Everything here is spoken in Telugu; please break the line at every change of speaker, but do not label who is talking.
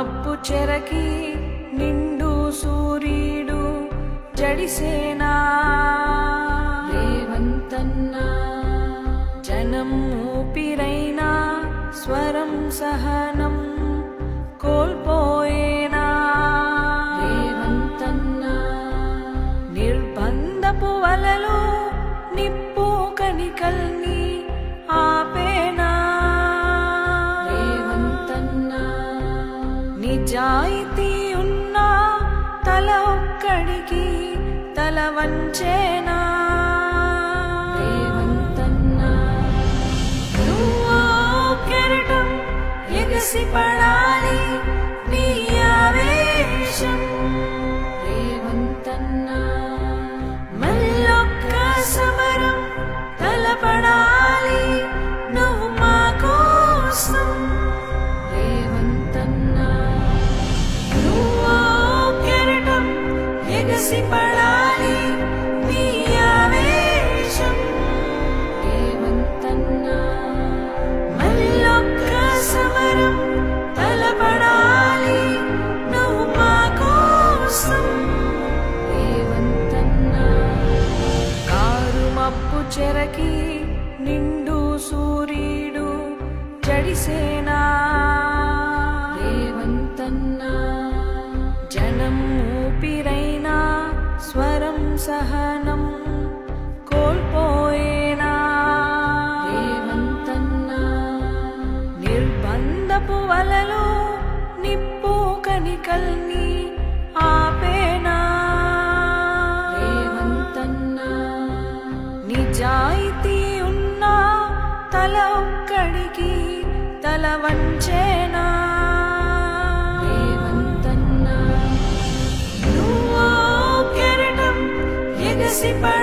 చెరకి నిండు సూర్యుడు జడిసేనా?
రేవంతన్నా
జనం ఊపిరైనా స్వరం సహనం కోల్పోయేనా?
రేవంతన్నా
నిర్బంధపు వలలో నిప్పు కనికల్ని నిజాయితీ ఉన్నా తల ఒక్కడికి తల వంచేనా? కెరటం ఎగసి పడాలి నీ ఆవేశం. ఎగసి నీ ఆవేశం. మళ్ళొక్క సమరం తలపడాలి నువ్వు మా కోసం. కారు మప్పు చెరకి నిండు సూర్యుడు జడిసేనా?
రేవంతన్నా
జనం ఊపిర సహనం కోల్పోయేనా?
రేవంతన్నా.
నిర్బంధపు వలలో నిప్పు కనికల్ని ఆపేనా?
రేవంతన్నా.
నిజాయితీ ఉన్నా తల ఒక్కడికి తల వంచేనా?
రేవంతన్నా
నువ్వో కెరటం ఎగసి పడ